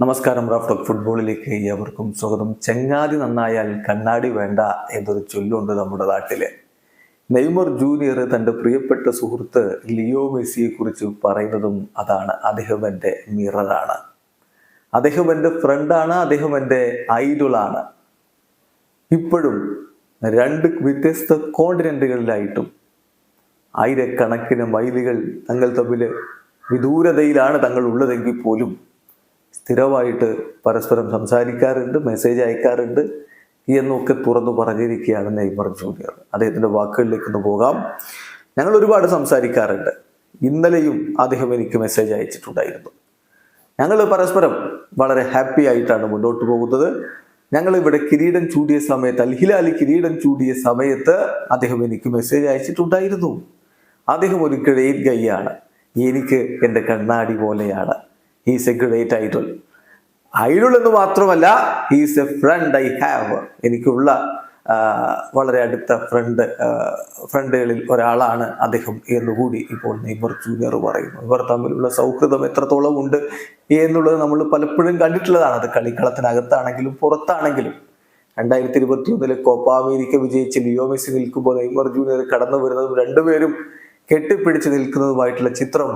നമസ്കാരം റാഫ്റ്റോക്ക് ഫുട്ബോളിലേക്ക് ഏവർക്കും സ്വാഗതം. ചങ്ങാതി നന്നായാൽ കണ്ണാടി വേണ്ട എന്നൊരു ചൊല്ലുണ്ട് നമ്മുടെ നാട്ടിൽ. നെയ്മർ ജൂനിയർ തന്റെ പ്രിയപ്പെട്ട സുഹൃത്ത് ലിയോ മെസ്സിയെക്കുറിച്ച് പറയുന്നതും അതാണ്. അദ്ദേഹം എന്റെ മിററാണ്. അദ്ദേഹം എന്റെ ഫ്രണ്ടാണ് അദ്ദേഹം എന്റെ ഐഡുളാണ്. ഇപ്പോഴും രണ്ട് വ്യത്യസ്ത കോണ്ടിനെന്റുകളിലായിട്ടും ആയിരക്കണക്കിന് മൈലുകൾ തങ്ങൾ തമ്മിൽ വിദൂരതയിലാണ് തങ്ങൾ ഉള്ളതെങ്കിൽ പോലും സ്ഥിരമായിട്ട് പരസ്പരം സംസാരിക്കാറുണ്ട് മെസ്സേജ് അയക്കാറുണ്ട് എന്നൊക്കെ തുറന്നു പറഞ്ഞിരിക്കുകയാണ് നെയ്മർ ജൂനിയർ. അദ്ദേഹത്തിന്റെ വാക്കുകളിലേക്ക് ഒന്ന് പോകാം. ഞങ്ങൾ ഒരുപാട് സംസാരിക്കാറുണ്ട്. ഇന്നലെയും അദ്ദേഹം എനിക്ക് മെസ്സേജ് അയച്ചിട്ടുണ്ടായിരുന്നു. ഞങ്ങൾ പരസ്പരം വളരെ ഹാപ്പി ആയിട്ടാണ് മുന്നോട്ട് പോകുന്നത്. ഞങ്ങൾ ഇവിടെ കിരീടം ചൂടിയ സമയത്ത് അൽഹിലാലി കിരീടം ചൂടിയ സമയത്ത് അദ്ദേഹം എനിക്ക് മെസ്സേജ് അയച്ചിട്ടുണ്ടായിരുന്നു. അദ്ദേഹം ഒരു ഗ്രേറ്റ് ഗൈയാണ് എനിക്ക് എന്റെ കണ്ണാടി പോലെയാണ്. He's a great idol idol എന്ന് മാത്രമല്ല he's a friend I have എനിക്കുള്ള വളരെ അടുത്ത ഫ്രണ്ട് ഫ്രണ്ടുകളിൽ ഒരാളാണ് അദ്ദേഹം എന്നുകൂടി ഇപ്പോൾ നെയ്മർ ജൂനിയർ പറയുന്നു. ഇവർ തമ്മിലുള്ള സൗഹൃദം എത്രത്തോളം ഉണ്ട് എന്നുള്ളത് നമ്മൾ പലപ്പോഴും കണ്ടിട്ടുള്ളതാണ്. അത് കളിക്കളത്തിനകത്താണെങ്കിലും പുറത്താണെങ്കിലും. രണ്ടായിരത്തി ഇരുപത്തി ഒന്നിലെ കോപ്പ അമേരിക്ക വിജയിച്ച് ലിയോ നിൽക്കുമ്പോൾ നെയ്മർ ജൂനിയർ കടന്നു വരുന്നതും രണ്ടുപേരും കെട്ടിപ്പിടിച്ച് നിൽക്കുന്നതുമായിട്ടുള്ള ചിത്രം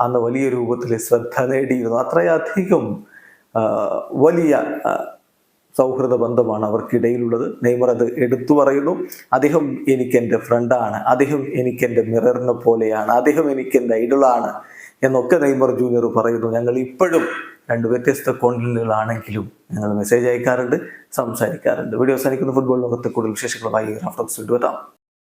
അന്ന് വലിയ രൂപത്തിൽ ശ്രദ്ധ നേടിയിരുന്നു. അത്രയധികം വലിയ സൗഹൃദ ബന്ധമാണ് അവർക്കിടയിലുള്ളത്. നെയ്മർ അത് എടുത്തു പറയുന്നു. അദ്ദേഹം എനിക്ക് എന്റെ ഫ്രണ്ടാണ്. അദ്ദേഹം എനിക്ക് എന്റെ മിററിനെ പോലെയാണ്. അദ്ദേഹം എനിക്ക് എന്റെ ഐഡളാണ് എന്നൊക്കെ നെയ്മർ ജൂനിയർ പറയുന്നു. ഞങ്ങൾ ഇപ്പോഴും രണ്ട് വ്യത്യസ്ത കോണ്ടിനുകളാണെങ്കിലും ഞങ്ങൾ മെസ്സേജ് അയക്കാറുണ്ട് സംസാരിക്കാറുണ്ട്. വീഡിയോ അവസാനിക്കുന്ന. ഫുട്ബോൾ ലോകത്തെ കൂടുതൽ വിശേഷങ്ങളുമായി റാഫ്റ്റോക്സ് വീണ്ടും എത്താം.